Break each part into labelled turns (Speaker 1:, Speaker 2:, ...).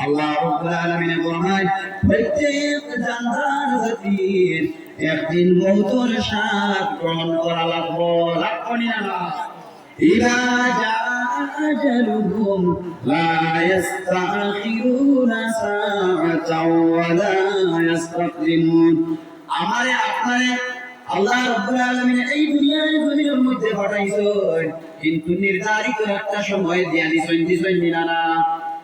Speaker 1: আল্লাহ রাব্বুল একদিন মওতুল সাথ গ্রহণ করা লাগব লাগবনি আমারে আপনারে আল্লাহ রব্বুল এই দুনিয়ার মধ্যে পাঠাইছেন, কিন্তু নির্ধারিত একটা সময় দিয়া দিছেন দিছেন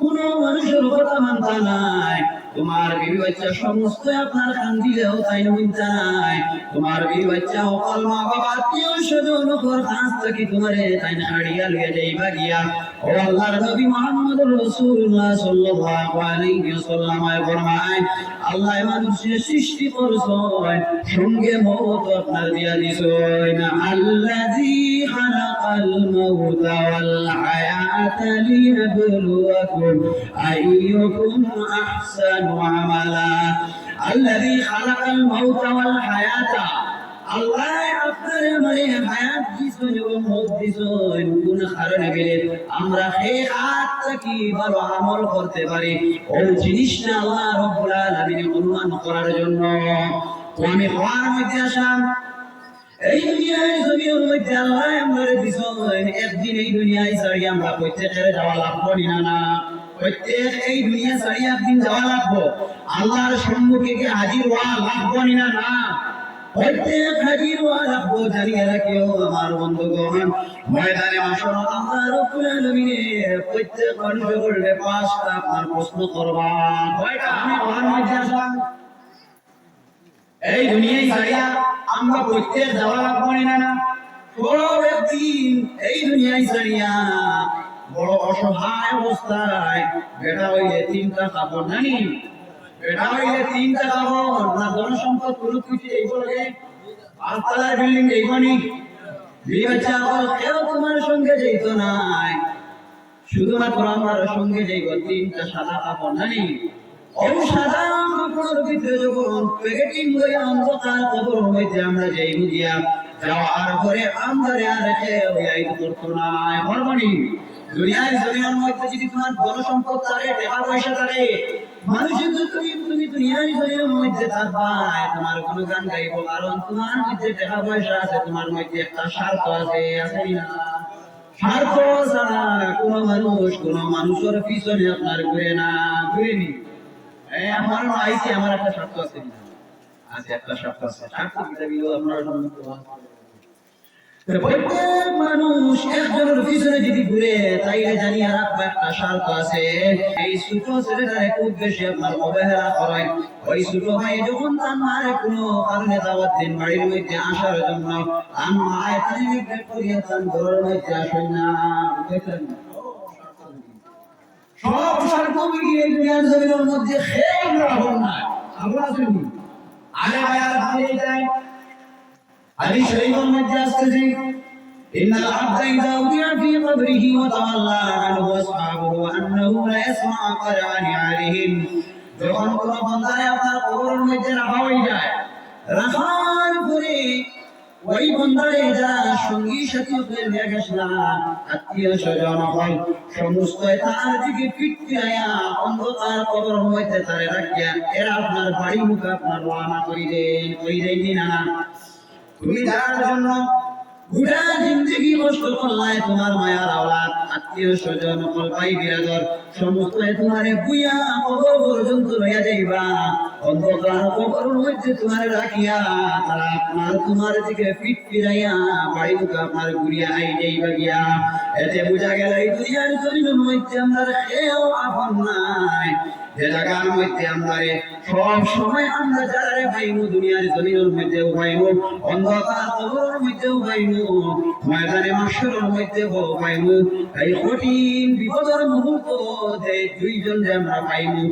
Speaker 1: কোন মানুষের কথা মানতা নাই। তোমার বিবি বাচ্চা সমস্ত আপনার কান দিলেও তাই নমিনতা নাই। তোমার বিবি বাচ্চা অকল মা বাবা আত্মীয় স্বজন ঘর কাছ থাকি তোমারে তাই না হাড়িয়া লইয়া যাইবা গিয়া। ও আল্লাহর নবী মুহাম্মদ রাসূলুল্লাহ সাল্লাল্লাহু আলাইহি ওয়াসাল্লাম ফরমায় আল্লাহ মানুষের সৃষ্টি করছেন সঙ্গে মওত আপনার দিয়া দিছেন আল্লাযী খালাকাল মাউতা ওয়াল হায়াতা লিয়াবলুয়াকুম আইয়ুকুম আহসানু আমালা আল্লাযী খালাকাল মাউতা ওয়াল হায়াতা আল্লাহ আপনার মানে মৌত দিছেন, কোন আমরা সেই থেকে ভালো করতে পারি? অনুমান করার জন্য। আমি এই দুনিয়ায় জমির আল্লাহ আমরা দিছেন, একদিন এই দুনিয়ায় ছাড়ি আমরা প্রত্যেকের যাওয়া লাগবো না না প্রত্যেক এই দুনিয়া ছাড়ি একদিন যাওয়া লাগবো। আল্লাহর সম্মুখে গিয়ে হাজির হওয়া লাগবো না না? হাজির হওয়া লাগবো জানিয়ে রাখিও আমার বন্ধুগণ। ময়দানে মাসর আল্লাহ রব্বুল আলামিনের প্রত্যেক মানুষের করলে পাঁচটা আপনার প্রশ্ন করবা কয়টা? আমি ওখান মধ্যে আসলাম। এই দুনিয়ায় ছাড়িয়া আমরা প্রত্যেক যাওয়া লাগবো না না। বড় একদিন এই দুনিয়ায় ছাড়িয়া বড় অসহায় অবস্থায় বেটা হইলে তিনটা কাপড় জানি বেটা হইলে তিনটা কাপড় না জনসম্পদ কোনো কিছু এই বলে পাঁচতলার বিল্ডিং তোমার সঙ্গে যেত নাই। শুধুমাত্র আমার সঙ্গে যাইব তিনটা সাদা কাপড় জানি ওই সাদা প্যাকেটিং করে অন্ধকার কবর আমরা যাই বুঝিয়া যাওয়ার পরে আমরা আর কেউ করতো না হরমনি দুনিয়ার জমিনের মধ্যে যদি সম্পদ তারে, টাকা পয়সা তারে কোনো গান গাইবো কারণ তোমার মধ্যে টাকা পয়সা আছে তোমার মধ্যে একটা স্বার্থ আছে আছে না স্বার্থ ছাড়া কোনো মানুষ কোনো মানুষের পিছনে আপনার ঘুরে না ঘুরে নি আমার আইসি আমার একটা স্বার্থ আছে আছে একটা স্বার্থ আছে প্রত্যেক মানুষ একজনের পিছনে যদি ঘুরে, তাইলে জানিয়ে রাখবা একটা স্বার্থ আছে। এই ছোট ছেলেটার এক উদ্দেশ্যে আপনার অবহেলা করেন ওই ছোট ভাই যখন তার মার, কোনো কারণে দাওয়াত দিন বাড়ির মধ্যে আসার জন্য তার মায়ের তাই নির্দেশ করিয়া তার ঘরের মধ্যে আসেন না। দেখলেন? সব স্বার্থ মিলিয়ে দুনিয়ার জমিনের মধ্যে খেয়ে রাখুন না। আমরা আসেনি আগে ভাইয়ার ভালো যায়। حديث شريف المجاز كذي إن العبد إذا وضع في قبره وتولى عنه أصحابه أنه لا يسمع قرآن عليهم যখন কোন বান্দারে আপনার কবরের মধ্যে রাখা হয়ে যায় রাখার পরে ওই বন্ধারে যারা সঙ্গী সাথী হয়ে নিয়ে গেছিলাম আত্মীয় স্বজন হল সমস্ত তার দিকে ফিটিয়া অন্ধকার কবর হইতে তারে রাখিয়া এরা আপনার বাড়ি মুখে আপনার রওনা করিলেন করিলেন না তুমি যার জন্য গোটা জিন্দগি নষ্ট করলাই তোমার মায়ার আওলাদ, আত্মীয় স্বজন সকল ভাই বিরাদর সমস্ত তোমারে বুইয়া কবর পর্যন্ত লইয়া যাইবা। অন্ধকার কবর মধ্যে তোমারে রাখিয়া তারা আপনার তোমার দিকে পিঠ ফিরাইয়া বাড়ি মুখে আপনার ঘুরিয়া আই যাইবা গিয়া। এতে বোঝা গেল এই দুনিয়ার জমিনের মধ্যে আমরা আপন নাই যে জায়গার মধ্যে আমরা সব সময় আমরা যারা পাইমু দুনিয়ার জমিনের মধ্যেও পাইমু অন্ধকার কবরের মধ্যেও পাইমু ময়দানে মাসরের মধ্যে পাইমু এই কঠিন বিপদের মুহূর্ত দুইজন যে আমরা পাইমু,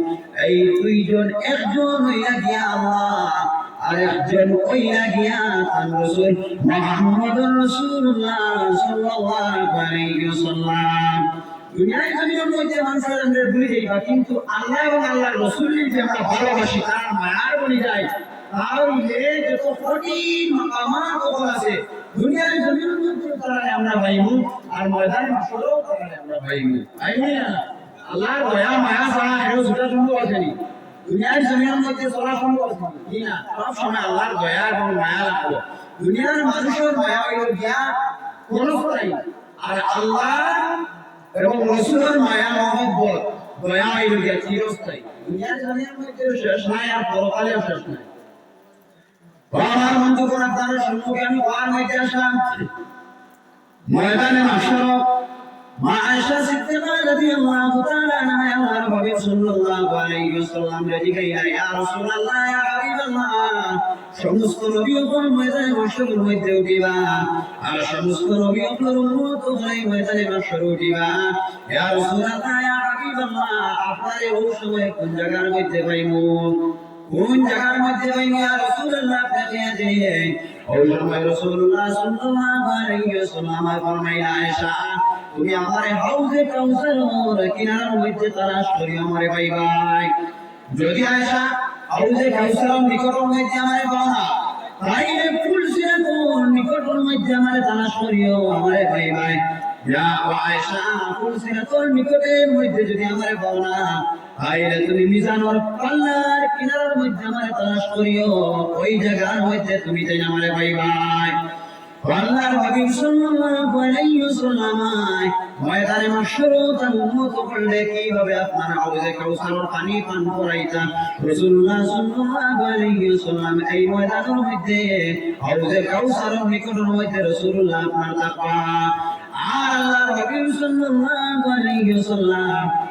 Speaker 1: এই দুইজন একজন হইয়া গিয়া আল্লাহ, আরেকজন কইয়া গিয়া তার রসুল রসুল্লাহ সাল্লাল্লাহু আলাইহি ওয়াসাল্লাম। দুনিয়ায় জমিনের মধ্যে মানুষের আমরা ভুলে যাইবা কিন্তু আল্লাহ এবং আল্লাহর রসুলের যে আমরা ভালোবাসি, তার মায়ার বলি যায় তাহলে যত কঠিন মাকামাত কখন আছে। দুনিয়ার জমিনের মধ্যে তারা আমরা পাইমু আর ময়দান মাসরেও তারা আমরা পাইমু পাইমু না? আল্লাহর দয়া, মায়া ছাড়া কেউ সেটা সম্ভব আছে নি। দুনিয়ার জমিনের মধ্যে চলা সম্ভব আছে না সব সময় আল্লাহর দয়া এবং মায়া লাগবে। দুনিয়ার মানুষের মায়া হইল গিয়া কোনো আর আল্লাহ এবং রসুলের মায়া মহব্বত দয়া হইল গিয়া চিরস্থায়ী। দুনিয়ার জমিনের মধ্যে শেষ নাই আর পরকালেও শেষ নাই। আমার বন্ধুগণ আপনাদের সম্মুখে আমি ওয়ার হইতে আসলাম। ময়দানে মাসর মা আয়েশা সিদ্দিকা রাদিয়াল্লাহু তাআলা আনহা আল্লাহর নবী সাল্লাল্লাহু আলাইহি ওয়াসাল্লাম রাজি ইয়া রাসূলুল্লাহ ইয়া হাবিবাল্লাহ। সমস্ত নবী সকল ময়দানে মাসরের মধ্যে উঠিবা। আর সমস্ত নবী সকল উম্মত হয়ে ময়দানে মাসর উঠিবা। ইয়া ওই সময় কোন জায়গার মধ্যে কোন জায়গার মধ্যে তুমি আমারে হাউজে মধ্যে তালাশ করি আমারে পাইবাই। যদি আয়েশা হাউজে কাউসারের নিকটের মধ্যে আমারে পাও না তাইলে ফুল সিরাতুর নিকটের মধ্যে আমারে তালাশ করিও, আমারে পাইবাই ইয়া আয়েশা ফুল সিরাতুর নিকটের মধ্যে যদি আমারে পাও না তাইলে তুমি মিজানোর পাল্লার কিনারার মধ্যে আমারে তালাশ করিও, ওই জায়গার মধ্যে তুমি তাই আমারে পাইবাই আল্লাহর হাবিব সাল্লাল্লাহু আলাইহি ওয়াসাল্লাম ময়দানে মাশরুর তার উম্মত করলে কীভাবে আপনারা কাউসারের পানি পান করাইতা রাসূলুল্লাহ সাল্লাল্লাহু আলাইহি ওয়াসাল্লাম এই ময়দানের মধ্যে হাউজে কাউসারের নিকটের মধ্যে রাসূলুল্লাহ আপনার তাকওয়া আর আল্লাহর হাবিব সাল্লাল্লাহু আলাইহি ওয়াসাল্লাম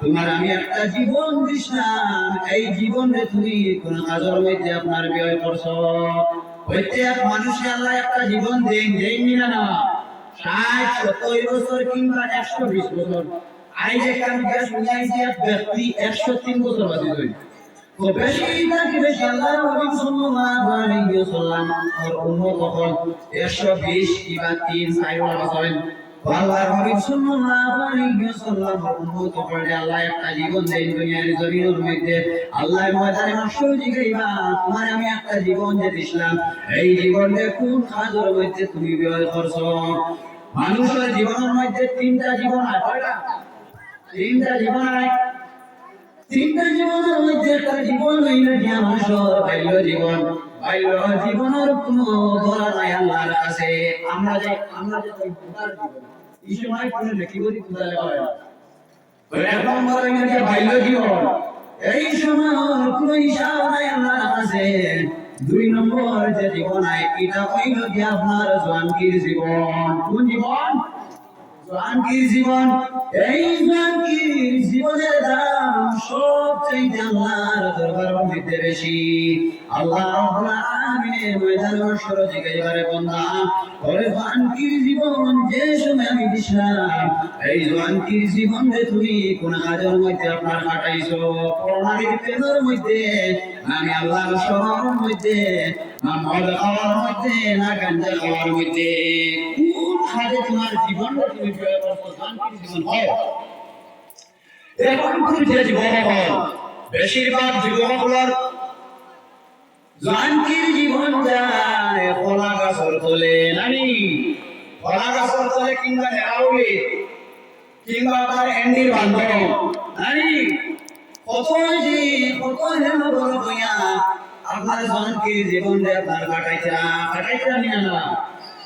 Speaker 1: তোমার আমি একটা জীবন এই জীবনে তুমি কোন কাজের মধ্যে আপনার ব্যয় করছ? প্রত্যেক মানুষে আল্লাহ একটা জীবন দেন দেননি না না ষাট, সত্তর বছর কিংবা একশো বিশ বছর। আই যে কাম গ্যাস শুনাইছি এক ব্যক্তি একশো তিন বছর বাঁচি যাবে তো বেশি আল্লাহ নবী সাল্লাল্লাহু আলাইহি ওয়াসাল্লাম ওর উম্মত তখন 120 কিংবা 3 চার বছরের আল্লাহর হাবিব আল্লাহ একটা জীবন দেন আমি একটা জীবন যে দিছিলাম এই জীবনে কোন কাজের মধ্যে তুমি ব্যয় করছ মানুষের জীবনের মধ্যে তিনটা জীবন হয় তিনটা জীবন হয় তিনটা জীবনের মধ্যে জীবন হইল মানুষের বাল্য জীবন। বাইল জীবনের নাই আল্লাহর কাছে। আমরা যে আমরা যে জীবন হয় নম্বর হইল বাইল জীবন। এই সময় নাই আল্লাহর কাছে। দুই নম্বর যে জীবন এটা হইল কি আপনার জীবন। কোন জীবন? জোয়ানকির জীবন, এই জোয়ানকির জীবনের দাম সবচেয়ে আল্লাহর দরবারের মধ্যে বেশি। আল্লাহ রাব্বুল আলামিনের ময়দান মাশর জীবন যে সময় আমি দিছিলাম, এই জোয়ানকির জীবন যে তুমি কোন কাজের মধ্যে আপনার কাটাইছো? করোনার পেনের মধ্যে আমি আল্লাহর শহরের মধ্যে, না না গাঞ্জা খাওয়ার মধ্যে? কাজে তোমার জীবন তুমি জীবন এখন কোন যে যুবক বেশিরভাগ যুবকগুলোর জোয়ানকির জীবন যায়, কলা গাছর তলে নানি কলা গাছর তলে কিংবা নেওয়াউলি কিংবা তার এন্ডির বান্ধব। নানি কত যে কত হেন বড় হইয়া আপনার জোয়ানকির জীবন দিয়ে আপনার কাটাইছা কাটাইছা নিয়া না।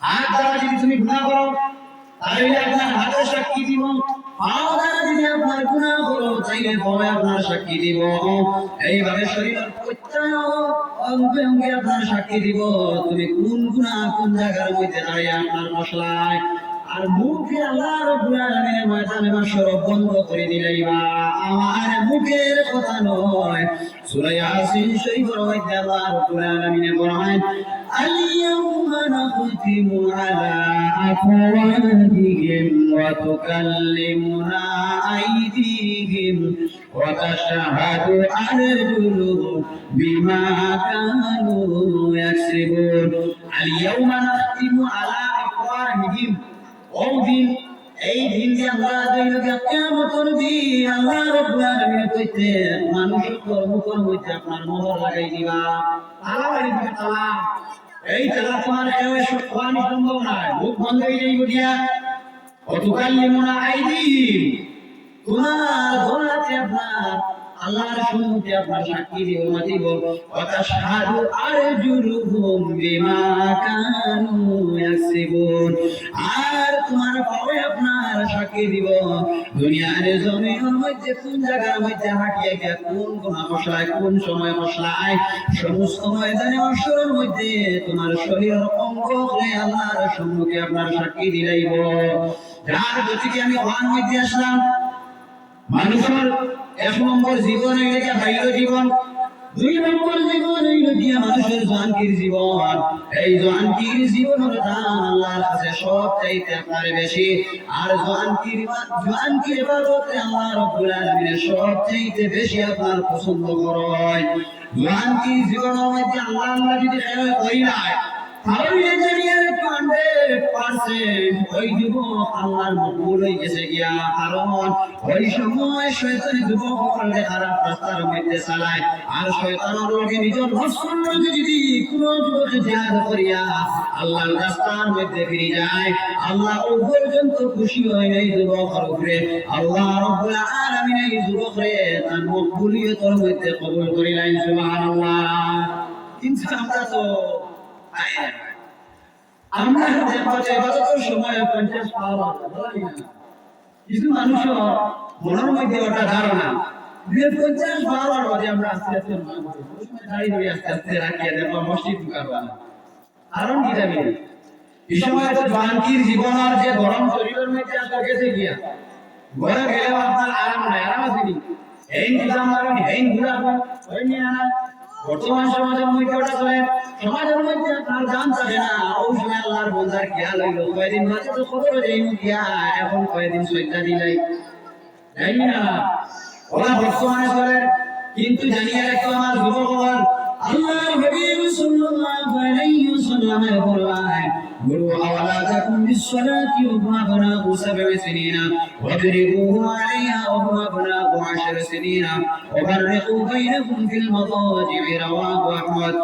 Speaker 1: হাত দ্বারা যদি তুমি গুণা করো, তাহলে আপনার হাতের সাক্ষী দিব পাও দ্বারা যদি আপনার গুণা করো, তাইলে পাওয়ে আপনার সাক্ষী দিব। এইভাবে শরীরের প্রত্যেক অঙ্গে অঙ্গে আপনার সাক্ষী দিব। তুমি কোন গুণা কোন জায়গার মধ্যে দাঁড়িয়ে আপনার মশলায়? আর মুখে আল্লাহ রব্বুল ময়দানে মাশর বন্ধ করে দিলাইবা আমার মুখের কথা নয়। সূরা ইয়াসিন শরীফের মধ্যে আল্লাহ রব্বুল আলামিন বলেন اليوم نختم على أفواههم وتكلمنا أيديهم وتشهد أرجلهم بما كانوا يكسبون اليوم نختم على أفواههم ওদিন এই দিন যে আমরা দৈনিক কিয়ামতের দিন আল্লাহ রাব্বুল আলামিন কইতে মানুষের কর্ম কর্ম হইতে আপনার মোহর লাগাই দিবা তালা বাড়ি দিবে তালা এই তালা তোমার কেউ খোয়ানি সম্ভব নয় মুখ বন্ধ হয়ে যাইব দিয়া অতুকাল্লিমুনা আইদিহিম তোমার ধরাতে আপনার আল্লাহর সম্মুখে আপনার সাক্ষী দিব না দিব ওয়াতাশহাদু আরজুলুহুম বিমা কানু ইয়াকসিবুন। আর তোমার পায়ে আপনার সাক্ষী দিব, দুনিয়ার জমিনের মধ্যে কোন জায়গার মধ্যে হাঁটিয়ে গিয়া কোন গুণা মশলায়, কোন সময় মশলায়, সমস্ত ময়দানে অসরের মধ্যে তোমার শরীরের অঙ্গ হয়ে আল্লাহর সম্মুখে আপনার সাক্ষী দিলাইব যার গতিকে আমি ওয়ান মধ্যে আসলাম, মানুষের এক নম্বর জীবন হইলে বাইল জীবন। দুই নম্বর জীবন হইল গিয়া মানুষের জোয়ানকির জীবন। এই জোয়ানকির জীবনের দাম আল্লাহর কাছে সব চাইতে আপনার বেশি। আর জোয়ানকির জোয়ানকির ইবাদতে আল্লাহ রাব্বুল আলামিনের সব চাইতে বেশি আপনার পছন্দ করে জোয়ানকির জীবনের মধ্যে আল্লাহ আল্লাহ যদি কই নাই তাহলে দুনিয়ার হান্ড্রেড পার্সেন্ট ওই যুবক আল্লাহর কারণ রাস্তার মধ্যে ফিরে যায়, আল্লাহ ও পর্যন্ত খুশি হয় এই যুবকের উপরে আল্লাহ রব্বুল আলামিন এই যুবকরে তার মকবুলিয়তের মধ্যে কবুল করিলেন, সুবহানাল্লাহ। কিন্তু আমরা তো আমরা যে পথে এবাদতের সময় পঞ্চাশ পাওয়া। কিছু মানুষ মনের মধ্যে ওটা ধারণা, যে পঞ্চাশ পাওয়ার মধ্যে আমরা আস্তে আস্তে দাঁড়িয়ে দাঁড়িয়ে আস্তে আস্তে রাখিয়ে দেখব মসজিদ ঢুকাবো। কারণ কি জানি এই সময় তো জোয়ানকির জীবন আর যে গরম শরীরের মধ্যে আসলে গেছে গিয়া, ঘরে গেলেও আপনার আরাম নাই, আরাম আছে নি এই নিজাম মারেন, এই ঘুরাবো নিয়ে আনা বর্তমান সমাজে মধ্যে ওটা চলে সমাজের মধ্যে আপনার গান চলে না। ওই সময় আল্লাহর বন্ধার খেয়াল হইল। কয়েকদিন মাঝে তো খবর যাই গিয়া এখন কয়েকদিন সৈতা দিলাই। জানি না। ওরা বর্তমানে চলে কিন্তু জানিয়ে রাখো আমার যুবক আল্লাহ হাবিব সাল্লাল্লাহু আলাইহি সাল্লাল্লাহু আলাইহি বললেন গুরু আওলাদাকুম বিসসালাতি ওয়া হুম আবনাউ সাব'i সিনিনা ওয়াদরিবুহুম আলাইহা ওয়া হুম আবনাউ আশর সিনিনা ওয়া ফাররিকু বাইনাহুম ফিল মাদাজি'i রাওয়াহু আহমদ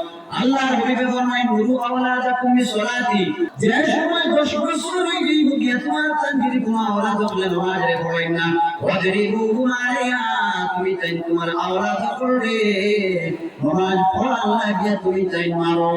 Speaker 1: আল্লাহর হাবিবে ফরমায় গুরু আওলাদাকুম বিসসালাতি যে সময় 10 বছর গিয়ে গিয়া তোমার তানজির কোন আওলাদ হলে নামাজ পড়েন না ওয়াদরিবুহুম আলাইহা তুমি তাই তোমার আওলাদ পড়ে নামাজ পড়া লাগিয়া তুমি তাই মারো।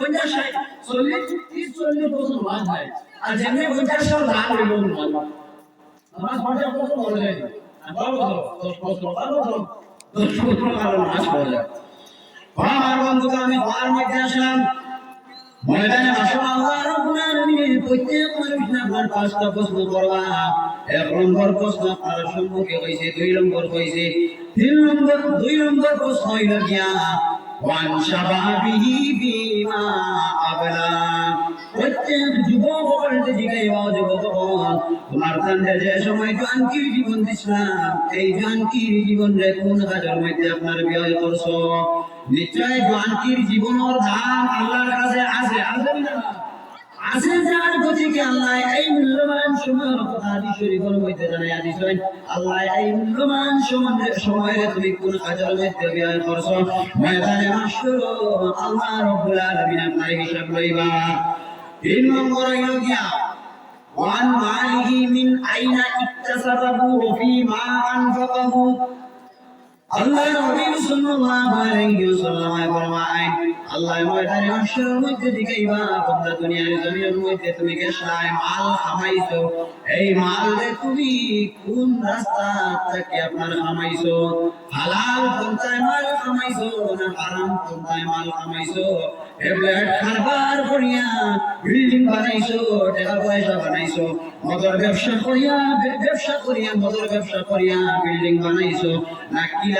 Speaker 1: পঞ্চাশ ষাট চল্লিশ ত্রিশ চল্লিশ বছর নামাজ হয়। আর যেমনি পঞ্চাশ সাল ধান হইল নামাজ পঞ্চাশ বছর মনে যায় বারো বছর দশ বছর, বারো বছর দশ বছর কারও নামাজ পড়ে যায়। আমার বন্ধুকে আমি হওয়ার মধ্যে আসলাম। ময়দানে আসলে আল্লাহ রাব্বুল আলামিন প্রত্যেক মানুষ না আপনার পাঁচটা প্রশ্ন করবা এক নম্বর প্রশ্ন আপনার সম্মুখে প্রশ্ন হইল গিয়া ওয়ান শাবাবিহি বিমা আবলা প্রত্যেক যুবক বলতে জিগাইবা যুবক তোমার কান্দে যে সময় জোয়ানকির জীবন দিছিলাম এই জোয়ানকির জীবন রে কোন আপনার ব্যয় করছ নিশ্চয় জোয়ানকির জীবনের দাম আল্লাহর কাছে আছে আছে না আছে যার গতিকে আল্লাহ এই মূল্যবান সময়ের কথা আদি শরীফের মধ্যে জানাই আদি শোনেন আল্লাহ এই মূল্যবান সময়ের সময়ে তুমি কোন কাজের মধ্যে ব্যয় করছো ময়দানে মাসুর আল্লাহ রব্বুল আলামিন আপনার হিসাব লইবা তিন নম্বর হইল গিয়া وعن ماله من أين اكتسبه وفيما أنفقه আল্লাহ নবী সাল্লাল্লাহু আলাইহি ওয়াসাল্লাম ফরমায় আল্লাহ ময়দানে মাশরের মধ্যে বিল্ডিং বানাইছো, টাকা পয়সা বানাইছো, মদর ব্যবসা করিয়া ব্যবসা করিয়া, মদর ব্যবসা করিয়া বিল্ডিং বানাইছো, না কিলা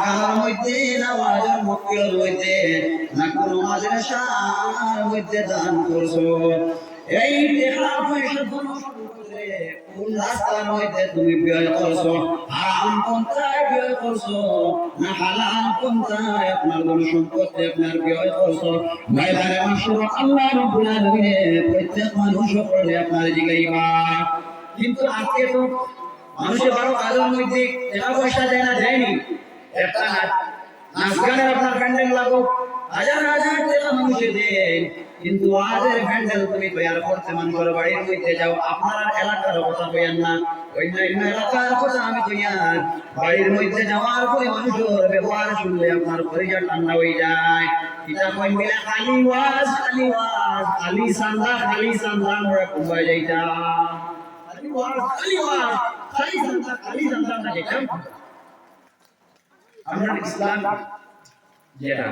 Speaker 1: গানার মধ্যে মধ্যে না কোনো মাদ্রাসার মধ্যে দান কোন রাস্তার মধ্যে তুমি ব্যয় করছ? হারাম পন্থায় ব্যয় করছ, না হালাল পন্থায় আপনার ধন সম্পদে আপনার ব্যয় করছ? ময়দানে মাসুর আল্লাহ রব্বুল প্রত্যেক মানুষ সকলে আপনার জিগাইবা কিন্তু আজকে তো মানুষের বারো কাজের মধ্যে টাকা পয়সা দেয় না দেয়নি। একটা নাচ গানের আপনার প্যান্ডেল লাগো হাজার হাজার টাকা মানুষে দেন। কিন্তু আজের প্যান্ডেল তুমি তৈরি করতে মানুষের বাড়ির মধ্যে যাও। আপনার এলাকার কথা বইয়েন না। অন্যান্য এলাকার কথা আমি তৈয়ার বাড়ির মধ্যে যাওয়ার পরে মানুষের ব্যবহার শুনলে আপনার পরিচয় ঠান্ডা হয়ে যায়। এটা কই মিলে খালি ওয়াজ খালি ওয়াজ, খালি সান্দা খালি সান্দা মোরা কুম্বাই যাইতা খালি ওয়াজ খালি ওয়াজ, খালি সান্দা খালি সান্দা আমরা যেতাম। আমরা ইসলাম যেটা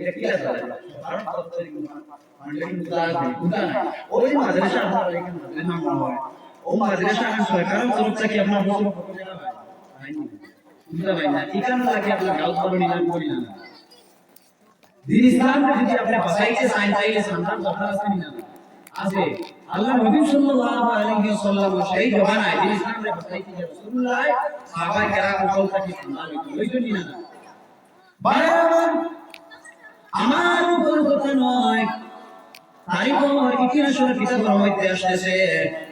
Speaker 1: এটা কি আছে? কারণ তত্ত্বের মান্ডলিক মুদ্রা আছে ওই মাদ্রাসা আপনার এখানে মাদ্রাসা। হয়। ও মাদ্রাসা সরকারের তরফ থেকে পায় হয়নি মুদ্রা পাই না ঠিকানা লাগে আপনার গাঁও ধরে নিলাম করি না। দিন ইসলাম যদি আপনি বাসাইতে চান তাইলে সন্তান দরকার আছে না আছে। আল্লাহ নবী সাল্লাল্লাহু আলাইহি ওয়াসাল্লাম সেই জমানায় দিন ইসলাম বসাইতে যে রাসূলুল্লাহ সাহাবা কেরাম থেকে সম্মানিত হইতো ওই জন্য না। বারবার আমার উপর কথা নয় তাই তারিখর ইতিহাসের কিতাবের মধ্যে আসতেছে।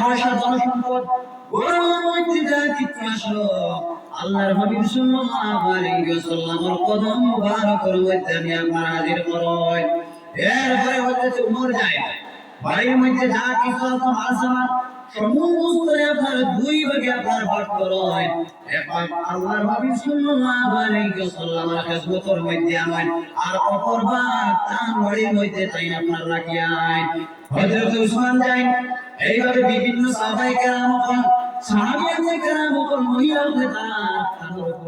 Speaker 1: পয়সা ধন সম্পদ আসলো আল্লাহর হাবিব সাল্লাল্লাহু আলাইহি ওয়াসাল্লামের কদম মুবারকের মধ্যে আমি আপনার হাজির করই এরপরে হচ্ছে উমর যায় বাড়ির মধ্যে যা কিছু আছে, মাল সামান আপনার দুই ভাগে আপনার ভাগ খেদমতের মধ্যে আর অপর বাড়ির মধ্যে বিভিন্ন সাহাবায়ে কেরাম তার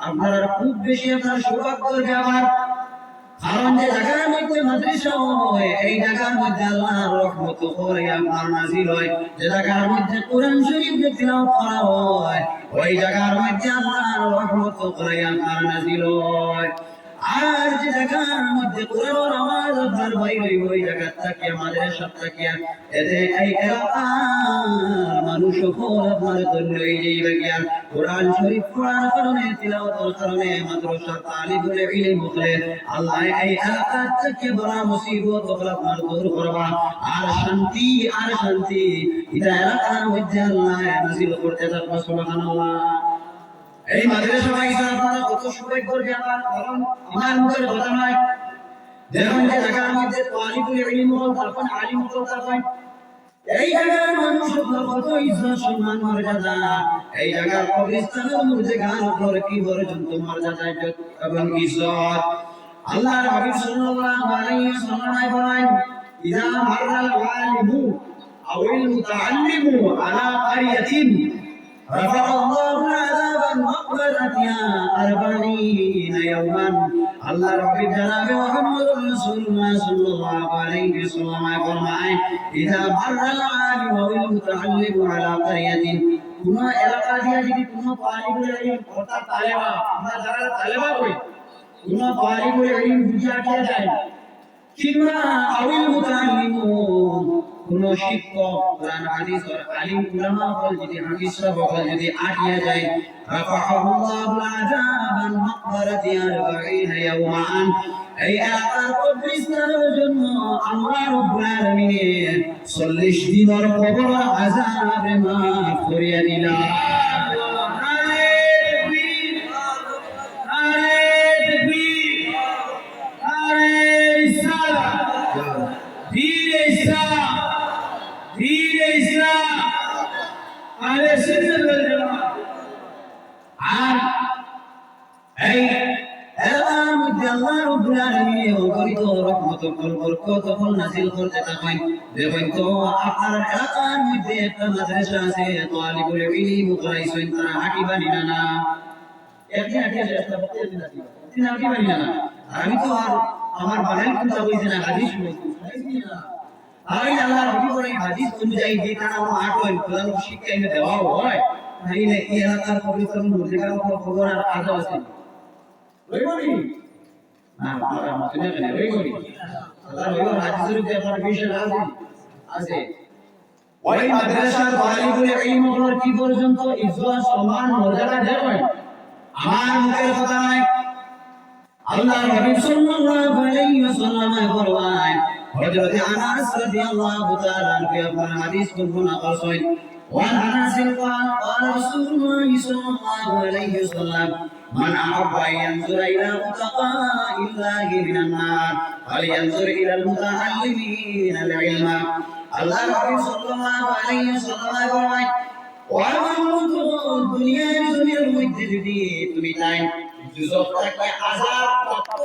Speaker 1: আপনারা খুব বেশি আপনার করবে আমার। কারণ যে জায়গার মধ্যে মাদ্রাসা হয়, এই জায়গার মধ্যে আল্লাহর রহমত করে আপনার নাজিল হয়। যে জায়গার মধ্যে কোরআন শরীফ তেলাওয়াত করা হয়, ওই জায়গার মধ্যে আল্লাহর রহমত করে আপনার নাজিল হয়। আর যে জায়গার মধ্যে কোরআনের আওয়াজ আপনার বাইরে ওই জায়গা থেকে, আমাদের সব থেকে। এতে এই মানুষ সকল আপনার জন্য এই যে বাগিয়া কোরআন শরীফ পড়ার কারণে, তিলাওয়াতের কারণে, মাদ্রাসার তালিবুল ইলম হলে আল্লাহ এই এলাকা থেকে বড় মুসিবত ওগুলো আপনার দূর করবা। আর শান্তি আর শান্তি, এটা এলাকার মধ্যে আল্লাহ নাজিল করতে থাকবা, সুবহানাল্লাহ। এই মাদ্রাসা মাইসা আপনারা কত সৌভাগ্যের ব্যাপার কারণ আমার মুখের কথা নয়। দেখুন যে জায়গার মধ্যে তালিবুল ইলম হল তখন আলিম হল তখন এই জায়গার মানুষ কত ইজ্জত, সম্মান, মর্যাদা। এই জায়গার কবরস্থানের মধ্যে গান, আপনার কি পর্যন্ত মর্যাদা এবং ইজ্জত। আল্লাহর হাবিব সাল্লাল্লাহু আলাইহি ওয়াসাল্লাম বলেন, ইযা মাররাল আলিমু আও আল মুতাআল্লিমু আলা ক্বারিয়াতিন رفع الله عذاب المقبرة أربعين يوما الله رب جناب محمد رسول الله صلى الله عليه وسلم فرمائے إذا مر العالم والمتعلم على قرية কোনো এলাকা দিয়ে যদি কোনো তালিবুল ইলম অর্থাৎ তালেবা আমরা যারা তালেবা কই কোনো তালিবুল ইলম বুঝা কে যায় কিংবা আউল মুতাআল্লিমুন কোন শিক্ষক কোরআন হাদিস আর আলিম উলামা বল যদি হাদিস বল যদি আটিয়া যায় রাফাহুল্লাহু আযাবান মাকবারাতি 40 ইয়াওমান এই এলাকার কবরস্থানের জন্য আল্লাহ রাব্বুল আলামিন 40 দিনের কবর আযাবে মাফ করিয়া দিলাম রহমত ফল বরকত ফল করতে থাকেন দেখেন তো আপনার এলাকার মধ্যে একটা মাদ্রাসা আছে আমি তো আর আমার বানাই কিন্তু হইছে না, হাদিস শুনাইছি না তাই করে হাদিস অনুযায়ী যে তারা আমার আট হয় কোরআন শিক্ষা এনে দেওয়া হয় তাইলে এই এলাকার কবিতার মধ্যে খবর আর আজও আছে রইবনি আছে আছে ওই মাদ্রাসার তালিবুল ইলম হওয়ার কি পর্যন্ত ইজ্জত সম্মান মর্যাদা দেয় আমার মুখের কথা নয় আল্লাহ নবী সাল্লাল্লাহু আলাইহি ওয়াসাল্লাম ফরমান হযরত আনাস রাদিয়াল্লাহু তাআলা আনহু আপনার হাদিস বর্ণনা করেছেন وعن انس قال قال رسول الله صلى الله عليه وسلم من احب ان ينظر الى متقاء الله من النار فلينظر الى المتعلمين العلم আল্লাহ নবী সাল্লাল্লাহু আলাইহি ওয়াসাল্লাম বলেন ওয়ামান দুনিয়ার দুনিয়ার মধ্যে যদি তুমি টাইম দুজক থেকে আযাব প্রাপ্ত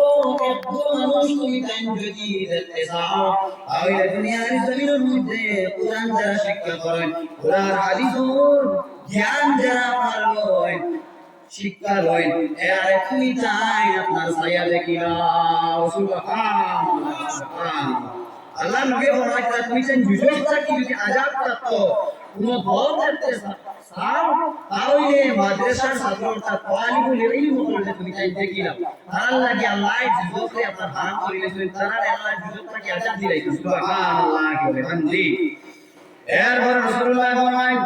Speaker 1: একজন মানুষ তুমি টাইম যদি দেখতে চাও তাহলে দুনিয়ার জমিনের মধ্যে কোরআন যারা শিক্ষা করেন কোরআন হাদিসের জ্ঞান যারা আপনার লয় শিক্ষা লয় এর তুমি চাই আপনার ছায়া দেখি না আল্লাহ নবী ফরমাইতে তুমি চাই দুজক থেকে যদি আযাব প্রাপ্ত কোন ভয় চাও তাহলে মাদ্রাসার ছাত্রটা তালিবুল ইলম করলে তুমি চাই দেখি না তার লাগে আল্লাহ যুবককে আপনার হারাম করিলে তুমি তারা আল্লাহ যুবকটাকে আজাদ দিলাই সুবহানাল্লাহ কে হামদি এরপর রাসূলুল্লাহ ফরমায়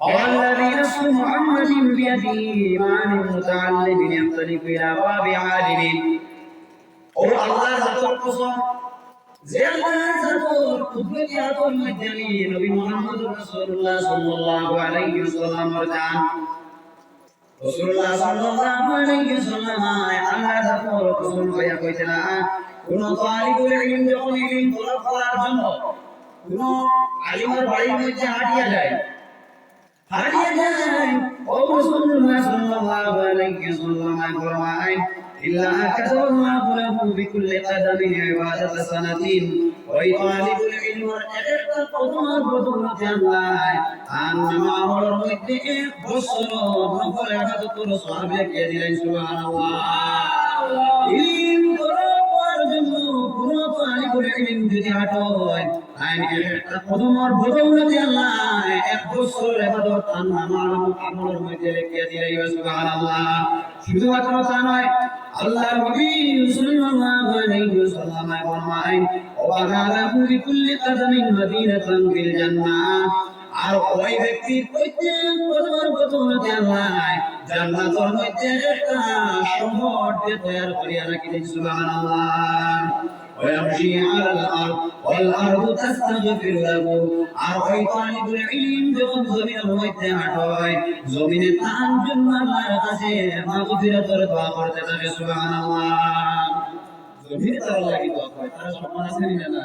Speaker 1: والذي نفس محمد بيده إيمان متعلم يختلف إلى باب عالم ও আল্লাহর জাতর কসম যে আল্লাহর জাতর কুদরতিয়াতুল মধ্যে নবী মুহাম্মদ রাসূলুল্লাহ সাল্লাল্লাহু আলাইহি ওয়াসাল্লামের জান রাসূলুল্লাহ সাল্লাল্লাহু আলাইহি ওয়াসাল্লাম আল্লাহর জাতর কসম হইয়া কইছেন কোন তালিবুল ইলম যখন ইলম তলব করার জন্য কোন আলিমের বাড়ির মধ্যে হাঁটিয়া যায় হারিয়ে যায় ও রাসূলুল্লাহ সাল্লাল্লাহু আলাইহি ওয়াসাল্লাম ফরমায় ইল্লা কাতাবাল্লাহু লাহু বিকুল্লি কাদামিন ইবাদাত সানাতিন। ওই তালিবুল ইলমের একটা কদমের বদৌলতে আল্লাহ আর নামাজের মধ্যে এক বছর নফল ইবাদতের সওয়াব লিখে দিলেন সুবহানাল্লাহ। তালিবুল ইলম যদি কদমের বদৌলতে আল্লাহ। এক বছর ইবাদত আর নামাজ আমলের মধ্যে লিখে দিলেন সুবহানাল্লাহ। শুধুমাত্র তা নয় আল্লাহ নবী সাল্লাল্লাহু আলাইহি ওয়াসাল্লাম ফরমায় ওয়া লাহু বিকুল্লি কাদামিন মাদিনাতান ফিল জান্নাহ। আর ওই ব্যক্তির প্রত্যেক কদমের বদৌলতে আল্লাহ, জান্নাতের মধ্যে একটা শহর তৈরি করিয়া ويمشي على الأرض والأرض تستغفر له আর ওই তালিবুল ইলম যখন জমিনের মধ্যে হাঁটয় জমিনে তার জন্য আল্লাহর কাছে মাগফিরাতের দোয়া করতে থাকে সুবহানাল্লাহ জমিনে তার লাগি দোয়া করে তার সম্মান আছে না না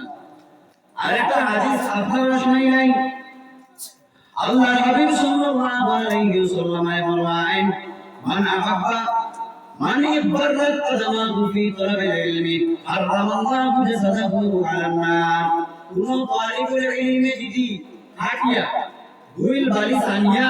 Speaker 1: আরেকটা হাদিস আপনারা শুনাই নাই আল্লাহ হাবিব সাল্লাল্লাহু আলাইহি ওয়াসাল্লাম ফরমায়েন মান আহাব্বা من ابرت قدمه في طلب العلم حرم الله جسده على النار কোন তালিবুল ইলমে যদি হাটিয়া দুইল বালি সানিয়া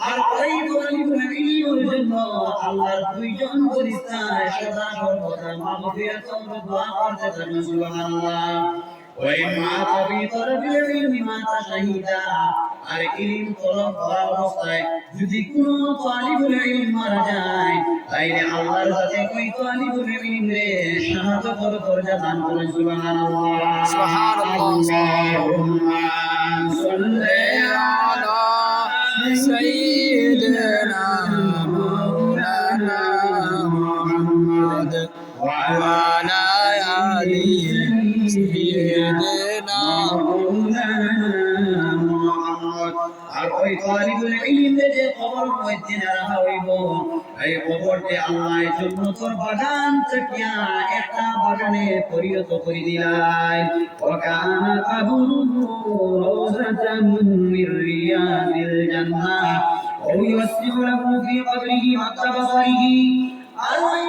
Speaker 1: আর আলাইকুম নবীর জন্য আল্লাহ দুইজন ফেরেশতা সদা সর্বদা মাগফিরাত ও দোয়া করতে থাকেন সুবহানাল্লাহ। ওই মা কবি তরবিল মাতা শাহিদা আর ইলম তলব করা অবস্থায় যদি কোনো তালিবুল ইলম মারা যায় তাইলে আল্লাহর কাছে ওই তালিবুল ইলম রে শাহাদত কর দরজা দান করে সুবহানাল্লাহ।
Speaker 2: সুবহানাল্লাহ।
Speaker 1: আল্লাহুম্মা সাল্লি
Speaker 2: আলা وعلى آل سيدنا
Speaker 1: আর ওই তালিবুল ইলম যে কবর মধ্যে রাখা হইব এই কবরটি আল্লাহ জন্নতর বাগান থেকে একটা বাগানে পরিণত করে দিলেন وكان قبره روضة من رياض الجنة أو يوسع له في قبره مد بصره আল্লাহ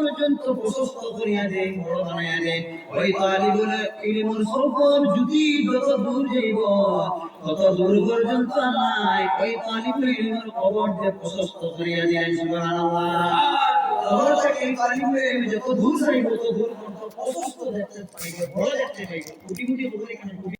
Speaker 1: পর্যন্ত প্রশস্ত করিয়া দেয় বড় বানাইয়া দেয় ওই তালিবুল ইলমের সফর যদি যত দূর যাইব, তত দূর পর্যন্ত আল্লাহ ওই তালিবুল ইলমের কবর দিয়ে প্রশস্ত করিয়া দিলেন, সুবহানাল্লাহ। কবর থেকে তালিবুল ইলম যত দূর যাইব, তত দূর পর্যন্ত প্রশস্ত দেখতে পাইবে, বড় দেখতে পাইবে। কোটি কোটি কবর এখানে